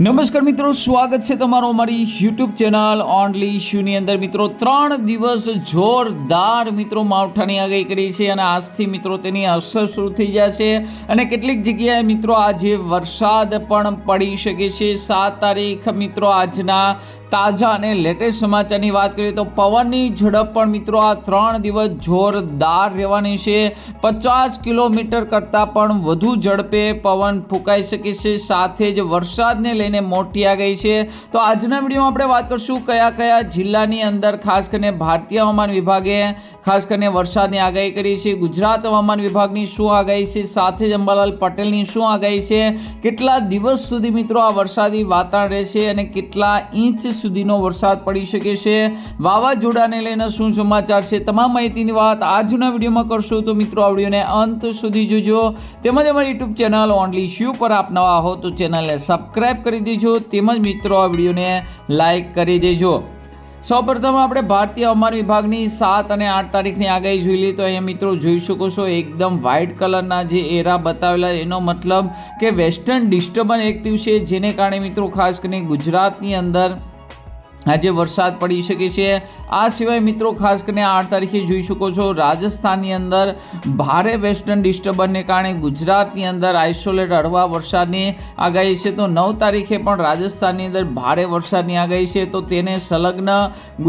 નમસ્કાર મિત્રો, સ્વાગત છે તમારો અમારી યુટ્યુબ ચેનલ ઓનલી શ્યુની અંદર. મિત્રો, ત્રણ દિવસ જોરદાર મિત્રો માવઠાની આગાહી કરી છે અને આજથી મિત્રો તેની અસર શરૂ થઈ જશે અને કેટલીક જગ્યાએ મિત્રો આજે વરસાદ પણ પડી શકે છે. સાત તારીખ મિત્રો આજના તાજા અને લેટેસ્ટ સમાચારની વાત કરીએ તો પવનની ઝડપ પણ મિત્રો આ ત્રણ દિવસ જોરદાર રહેવાની છે. પચાસ કિલોમીટર કરતાં પણ વધુ ઝડપે પવન ફૂંકાઈ શકે છે. સાથે જ વરસાદને લઈને મોટી આ ગઈ છે. તો આજના વિડીયોમાં આપણે વાત કરશું કયા કયા જિલ્લાની અંદર ખાસ કરીને ભારતીય હવામાન વિભાગે ખાસ કરીને વરસાદની આગાહી કરી છે. ગુજરાત હવામાન વિભાગની શું આગાહી છે? સાથે જ અંબાલાલ પટેલની શું આગાહી છે? કેટલા દિવસ સુધી મિત્રો આ વરસાદી વાતાવરણ રહેશે અને કેટલા ઇંચ સુધીનો વરસાદ પડી શકે છે. વાવાઝોડાને લઈને શું સમાચાર છે તમામ માહિતીની વાત આજના વિડીયોમાં કરશું. તો મિત્રો આ વિડીયોને અંત સુધી જોજો. તેમજ અમારી યુટ્યુબ ચેનલ ઓનલી શ્યુ પર આપ નવા હો તો ચેનલને સબસ્ક્રાઈબ કરી દેજો. તેમજ મિત્રો આ વિડીયોને લાઇક કરી દેજો. સૌપ્રથમ આપણે ભારતીય હવામાન વિભાગની સાત અને આઠ તારીખની આગાહી જોઈ લઈએ તો અહીંયા મિત્રો જોઈ શકો છો એકદમ વ્હાઇટ કલરના જે એરા બતાવેલા એનો મતલબ કે વેસ્ટર્ન ડિસ્ટર્બન્સ એક્ટિવ છે. જેને કારણે મિત્રો ખાસ કરીને ગુજરાતની અંદર આજે વરસાદ પડી શકે છે. આ સિવાય મિત્રો ખાસ કરીને આઠ તારીખે જોઈ શકો છો, રાજસ્થાનની અંદર ભારે વેસ્ટર્ન ડિસ્ટર્બન્સને કારણે ગુજરાતની અંદર આઇસોલેટ હળવા વરસાદની આગાહી છે. તો નવ તારીખે પણ રાજસ્થાનની અંદર ભારે વરસાદની આગાહી છે. તો તેને સંલગ્ન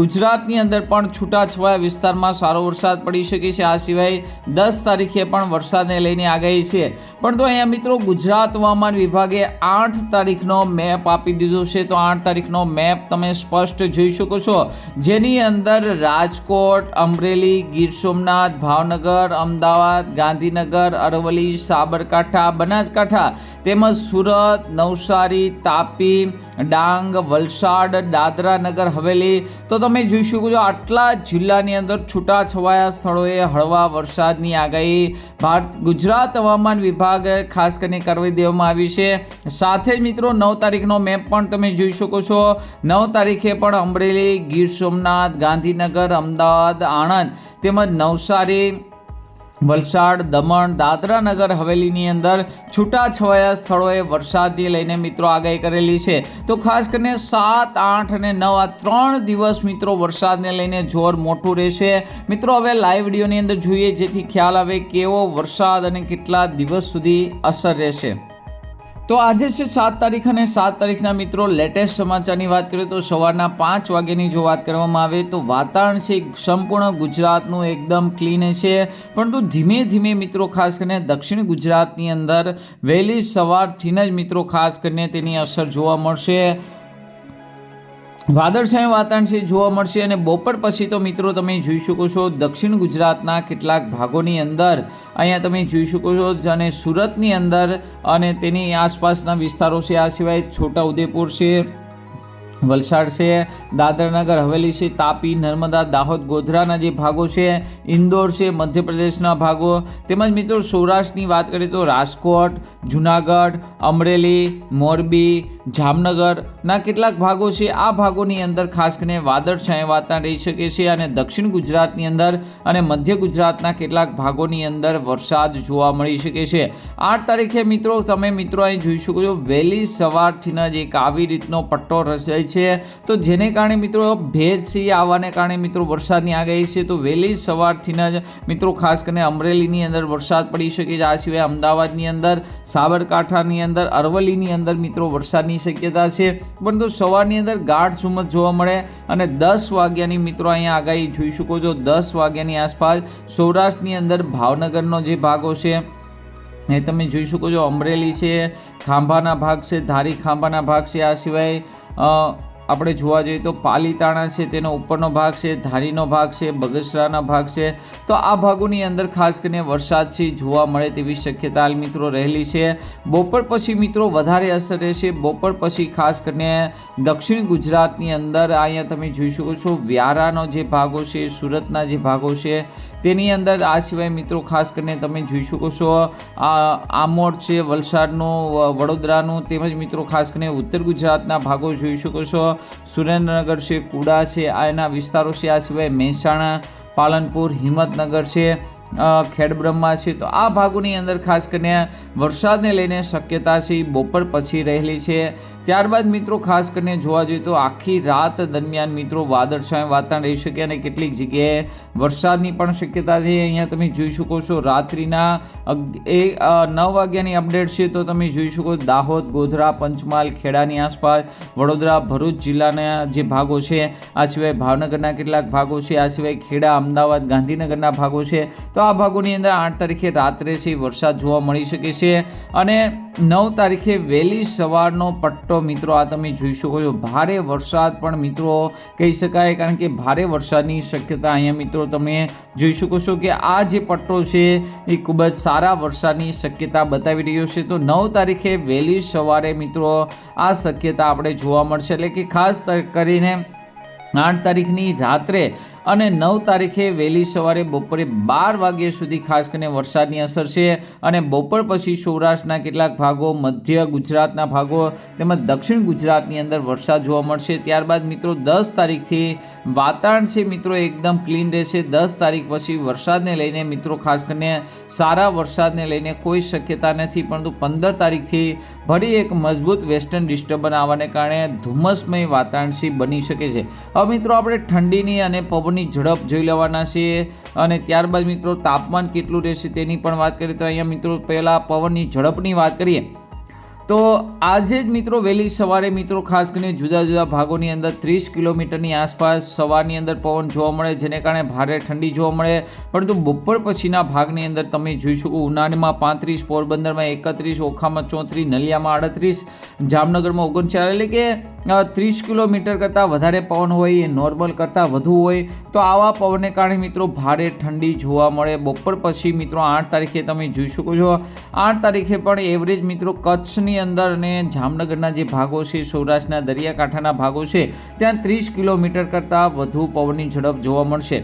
ગુજરાતની અંદર પણ છૂટાછવાયા વિસ્તારમાં સારો વરસાદ પડી શકે છે. આ સિવાય દસ તારીખે પણ વરસાદને લઈને આગાહી છે. પણ તો અહીંયા મિત્રો ગુજરાત હવામાન વિભાગે આઠ તારીખનો મેપ આપી દીધો છે. તો આઠ તારીખનો મેપ તમે સ્પષ્ટ જોઈ શકો છો. જેની અંદર રાજકોટ, અમરેલી, ગીર સોમનાથ, ભાવનગર, અમદાવાદ, ગાંધીનગર, અરવલ્લી, સાબરકાંઠા, બનાસકાંઠા તેમજ સુરત, નવસારી, તાપી, ડાંગ, વલસાડ, દાદરા નગર, હવેલી તો તમે જોઈ શકો છો આટલા જિલ્લાની અંદર છૂટાછવાયા સ્થળોએ હળવા વરસાદની આગાહી. ભારત ગુજરાત હવામાન વિભાગ ખાસ કરીને કરવી દેવામાં આવી છે. સાથે જ મિત્રો, નવ તારીખનો મેપ પણ તમે જોઈ શકો છો. નવ તારીખે પણ અમરેલી, ગીર સોમનાથ, ગાંધીનગર, અમદાવાદ, આણંદ તેમજ નવસારી વલસાડ, દમણ, દાદરા નગર હવેલીની અંદર છૂટાછવાયા સ્થળોએ વરસાદથી લઈને મિત્રો આગાહી કરેલી છે. તો ખાસ કરીને સાત, આઠ અને નવ આ ત્રણ દિવસ મિત્રો વરસાદને લઈને જોર મોટું રહેશે. મિત્રો હવે લાઈવ વિડીયોની અંદર જોઈએ જેથી ખ્યાલ આવે કેવો વરસાદ અને કેટલા દિવસ સુધી અસર રહેશે. તો આજે છે સાત તારીખ અને સાત તારીખના મિત્રો લેટેસ્ટ સમાચારની વાત કરીએ તો સવારના પાંચ વાગ્યાની જો વાત કરવામાં આવે તો વાતાવરણ છે સંપૂર્ણ ગુજરાતનું એકદમ ક્લીન છે. પરંતુ ધીમે ધીમે મિત્રો ખાસ કરીને દક્ષિણ ગુજરાતની અંદર વહેલી સવારથી જ મિત્રો ખાસ કરીને તેની અસર જોવા મળશે. વાદળછાયું વાતાવરણ છે જોવા મળશે અને બપોર પછી તો મિત્રો તમે જોઈ શકો છો દક્ષિણ ગુજરાતના કેટલાક ભાગોની અંદર. અહીંયા તમે જોઈ શકો છો અને સુરતની અંદર અને તેની આસપાસના વિસ્તારો છે. આ સિવાય છોટા ઉદેપુર છે, વલસાડ છે, દાદરનગર, હવેલી છે, તાપી, નર્મદા, દાહોદ, ગોધરાના જે ભાગો છે, ઇન્દોર છે, મધ્યપ્રદેશના ભાગો. તેમજ મિત્રો સૌરાષ્ટ્રની વાત કરીએ તો રાજકોટ, જુનાગઢ, અમરેલી, મોરબી જામનગરના કેટલાક ભાગો છે. આ ભાગોની અંદર ખાસ કરીને વાદળછાયા વાતાવરણ રહી શકે છે અને દક્ષિણ ગુજરાતની અંદર અને મધ્ય ગુજરાતના કેટલાક ભાગોની અંદર વરસાદ જોવા મળી શકે છે. આઠ તારીખે મિત્રો તમે મિત્રો અહીં જોઈ શકો છો, વહેલી સવારથી જ એક આવી રીતનો પટ્ટો રચાય છે. તો જેને કારણે મિત્રો ભેજ છે આવવાને કારણે મિત્રો વરસાદની આગાહી છે. તો વહેલી સવારથી જ મિત્રો ખાસ કરીને અમરેલીની અંદર વરસાદ પડી શકે છે. આ સિવાય અમદાવાદની અંદર, સાબરકાંઠાની અંદર, અરવલ્લીની અંદર મિત્રો વરસાદની શક્યતા છે. પરંતુ સવારની અંદર ગાઢ સુમત જોવા મળે અને દસ વાગ્યાની મિત્રો અહીંયા આગાહી જોઈ શકો છો. દસ વાગ્યાની આસપાસ સૌરાષ્ટ્રની અંદર ભાવનગરનો જે ભાગો છે એ તમે જોઈ શકો છો. અમરેલી છે, ખાંભાના ભાગ છે, ધારી ખાંભાના ભાગ છે. આ સિવાય આપણે જોવા જઈએ તો પાલીતાણા છે, તેનો ઉપરનો ભાગ છે, ધારીનો ભાગ છે, બગસરાના ભાગ છે. તો આ ભાગોની અંદર ખાસ કરીને વરસાદ છે, જોવા મળે તેવી શક્યતા મિત્રો રહેલી છે. બપોર પછી મિત્રો વધારે અસર રહેશે. બપોર પછી ખાસ કરીને દક્ષિણ ગુજરાતની અંદર અહીંયા તમે જોઈ શકો છો, વ્યારાનો જે ભાગો છે, સુરતના જે ભાગો છે તેની અંદર આ સિવાય મિત્રો ખાસ કરીને તમે જોઈ શકો છો, આ આમોડ છે, વલસાડનું વડોદરાનું તેમજ મિત્રો ખાસ કરીને ઉત્તર ગુજરાતના ભાગો જોઈ શકો છો. સુરેન્દ્રનગર છે, કુડા છે, આ એના વિસ્તારો છે. આ સિવાય મહેસાણા, પાલનપુર, હિંમતનગર છે ખેડબ્રહ્મા છે. તો આ ભાગોની અંદર ખાસ કરીને વરસાદને લઈને શક્યતા છે બપોર પછી રહેલી છે. ત્યારબાદ મિત્રો, ખાસ કરીને જોવા જોઈએ તો આખી રાત દરમિયાન મિત્રો વાદળછાયું વાતાવરણ રહી શકે અને કેટલીક જગ્યાએ વરસાદની પણ શક્યતા છે. અહીંયા તમે જોઈ શકો છો રાત્રિના એ નવ વાગ્યાની અપડેટ છે તો તમે જોઈ શકો દાહોદ, ગોધરા, પંચમહાલ, ખેડાની આસપાસ, વડોદરા, ભરૂચ જિલ્લાના જે ભાગો છે, આ સિવાય ભાવનગરના કેટલાક ભાગો છે, આ સિવાય ખેડા, અમદાવાદ, ગાંધીનગરના ભાગો છે, તો આ ભાગોની અંદર આઠ તારીખે રાત્રે છે વરસાદ જોવા મળી શકે છે. અને નવ તારીખે વહેલી સવારનો પટ્ટો મિત્રો આ તમે જોઈ શકો છો, ભારે વરસાદ પણ મિત્રો કહી શકાય, કારણ કે ભારે વરસાદની શક્યતા અહીંયા મિત્રો તમે જોઈ શકો છો કે આ જે પટ્ટો છે, એ ખૂબ જ સારા વરસાદની શક્યતા બતાવી રહ્યો છે. તો નવ તારીખે વહેલી સવારે મિત્રો આ શક્યતા આપણે જોવા મળશે. એટલે કે ખાસ કરીને આઠ તારીખની રાત્રે અને નવ તારીખે વહેલી સવારે બપોરે બાર વાગ્યા સુધી ખાસ કરીને વરસાદની અસર છે અને બપોર પછી સૌરાષ્ટ્રના કેટલાક ભાગો, મધ્ય ગુજરાતના ભાગો તેમજ દક્ષિણ ગુજરાતની અંદર વરસાદ જોવા મળશે. ત્યારબાદ મિત્રો દસ તારીખથી વાતાવરણ છે મિત્રો એકદમ ક્લીન રહેશે. દસ તારીખ પછી વરસાદને લઈને મિત્રો ખાસ કરીને સારા વરસાદને લઈને કોઈ શક્યતા નથી, પરંતુ પંદર તારીખથી ફરી એક મજબૂત વેસ્ટર્ન ડિસ્ટર્બન આવવાને કારણે ધુમ્મસમય વાતાવરણ બની શકે છે. હવે મિત્રો આપણે ઠંડીની અને પવનની ઝડપ જોઈ લેવાના છે અને ત્યારબાદ મિત્રો તાપમાન કેટલું રહેશે તેની પણ વાત કરીએ તો અહીંયા મિત્રો પહેલાં પવનની ઝડપની વાત કરીએ. તો આજે જ મિત્રો વહેલી સવારે મિત્રો ખાસ કરીને જુદા જુદા ભાગોની અંદર ત્રીસ કિલોમીટરની આસપાસ સવારની અંદર પવન જોવા મળે, જેને કારણે ભારે ઠંડી જોવા મળે. પરંતુ બપોર પછીના ભાગની અંદર તમે જોઈ શકો ઉનાળામાં પાંત્રીસ, પોરબંદરમાં એકત્રીસ, ઓખામાં ચોત્રીસ, નલિયામાં આડત્રીસ, જામનગરમાં ઓગણચાર એટલે કે ત્રીસ કિલોમીટર કરતાં વધારે પવન હોય, એ નોર્મલ કરતાં વધુ હોય, તો આવા પવનને કારણે મિત્રો ભારે ઠંડી જોવા મળે. બપોર પછી મિત્રો આઠ તારીખે તમે જોઈ શકો છો. આઠ તારીખે પણ એવરેજ મિત્રો કચ્છની અંદર અને જામનગરના જે ભાગો છે, સૌરાષ્ટ્રના દરિયાકાંઠાના ભાગો છે, ત્યાં ત્રીસ કિલોમીટર કરતાં વધુ પવનની ઝડપ જોવા મળશે.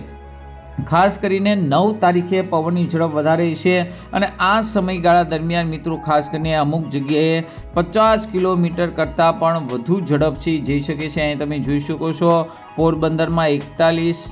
ખાસ કરીને નવ તારીખે પવનની ઝડપ વધારે છે અને આ સમયગાળા દરમિયાન મિત્રો, ખાસ કરીને અમુક જગ્યાએ પચાસ કિલોમીટર કરતાં પણ વધુ ઝડપથી જઈ શકે છે. અહીં તમે જોઈ શકો છો, પોરબંદરમાં એકતાલીસ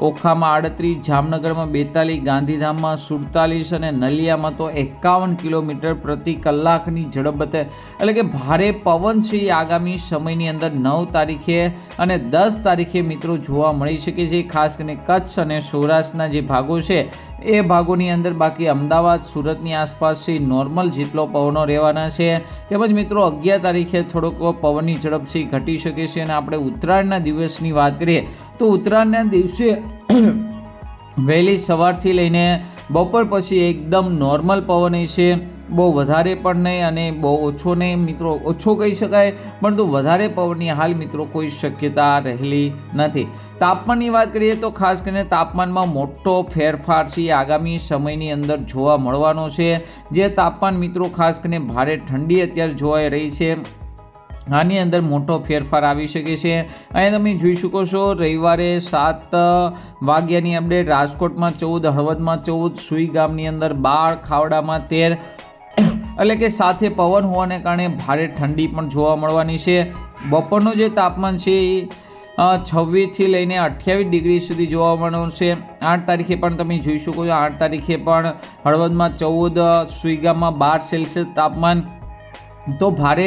ઓખામાં આડત્રીસ, જામનગરમાં બેતાલીસ, ગાંધીધામમાં સુડતાલીસ અને નલિયામાં તો એકાવન કિલોમીટર પ્રતિ કલાકની ઝડપ એટલે કે ભારે પવન છે એ આગામી સમયની અંદર નવ તારીખે અને દસ તારીખે મિત્રો જોવા મળી શકે છે. ખાસ કરીને કચ્છ અને સૌરાષ્ટ્રના જે ભાગો છે, એ ભાગોની અંદર બાકી અમદાવાદ, સુરતની આસપાસ છે નોર્મલ જેટલો પવનો રહેવાના છે. તેમજ મિત્રો અગિયાર તારીખે થોડોક પવનની ઝડપ છે ઘટી શકે છે અને આપણે ઉત્તરાયણના દિવસની વાત કરીએ તો ઉત્તરાયણના દિવસે વહેલી સવારથી લઈને બપોર પછી એકદમ નોર્મલ પવન છે બહુ વધારે પણ નહીં અને બહુ ઓછો નહીં મિત્રો, ઓછો કહી શકાય, પરંતુ વધારે પવનની હાલ મિત્રો કોઈ શક્યતા રહેલી નથી. તાપમાનની વાત કરીએ તો ખાસ કરીને તાપમાનમાં મોટો ફેરફાર છે આગામી સમયની અંદર જોવા મળવાનો છે. જે તાપમાન મિત્રો ખાસ કરીને ભારે ઠંડી અત્યારે જોવાઈ રહી છે. આની અંદર મોટો ફેરફાર આવી શકે છે. અહીંયા તમે જોઈ શકો છો, રવિવારે સાત વાગ્યાની અપડેટ રાજકોટમાં ચૌદ, હળવદમાં ચૌદ, સુઈ ગામની અંદર બાર, ખાવડામાં તેર. એટલે કે સાથે પવન હોવાને કારણે ભારે ઠંડી પણ જોવા મળવાની છે. બપોરનું જે તાપમાન છે એ છવ્વીસથી લઈને અઠ્યાવીસ ડિગ્રી સુધી જોવા મળવાનું છે. આઠ તારીખે પણ તમે જોઈ શકો છો, આઠ તારીખે પણ હળવદમાં ચૌદ સુઈગામમાં બાર સેલ્સિયસ તાપમાન તો ભારે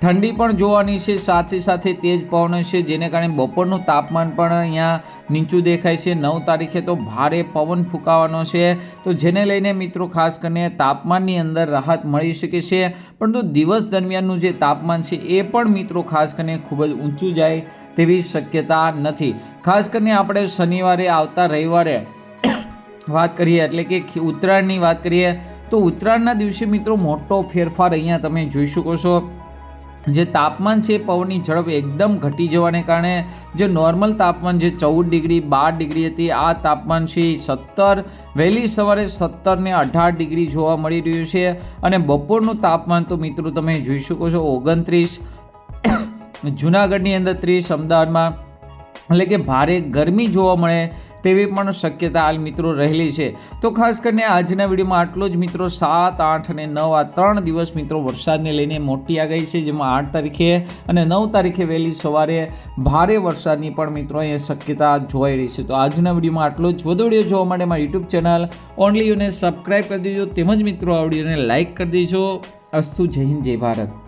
ઠંડી પણ જોવાની છે, સાથે સાથે તેજ પવન છે, જેને કારણે બપોરનું તાપમાન પણ અહીંયા નીચું દેખાય છે. નવ તારીખે તો ભારે પવન ફૂંકાવાનો છે. તો જેને લઈને મિત્રો ખાસ કરીને તાપમાનની અંદર રાહત મળી શકે છે, પરંતુ દિવસ દરમિયાનનું જે તાપમાન છે એ પણ મિત્રો ખાસ કરીને ખૂબ જ ઊંચું જાય તેવી શક્યતા નથી. ખાસ કરીને આપણે શનિવારે આવતા રવિવારે વાત કરીએ, એટલે કે ઉત્તરાયણની વાત કરીએ તો ઉત્તરાયણના દિવસે મિત્રો મોટો ફેરફાર અહીંયા તમે જોઈ શકો છો. જે તાપમાન છે પવનની ઝડપ એકદમ ઘટી જવાને કારણે જે નોર્મલ તાપમાન જે ચૌદ ડિગ્રી, બાર ડિગ્રી હતી, આ તાપમાન છે સત્તર. વહેલી સવારે સત્તરને અઢાર ડિગ્રી જોવા મળી રહ્યું છે અને બપોરનું તાપમાન તો મિત્રો તમે જોઈ શકો છો ઓગણત્રીસ. જુનાગઢની અંદર ત્રીસ, અમદાવાદમાં. એટલે કે ભારે ગરમી જોવા મળે તેવી પણ શક્યતા હાલ મિત્રો રહેલી છે. તો ખાસ કરીને આજના વિડીયોમાં આટલો જ મિત્રો, સાત, આઠ અને નવ આ ત્રણ દિવસ મિત્રો વરસાદને લઈને મોટી આગાહી છે, જેમાં આઠ તારીખે અને નવ તારીખે વહેલી સવારે ભારે વરસાદની પણ મિત્રો અહીંયા શક્યતા જોવાઈ રહી છે. તો આજના વિડીયોમાં આટલો જ. વધુ વીડિયો જોવા માટે મારી યુટ્યુબ ચેનલ ઓનલી યુને સબસ્ક્રાઈબ કરી દેજો. તેમજ મિત્રો આ વિડીયોને લાઇક કરી દેજો. અસ્તુ જય હિન્દ, જય ભારત.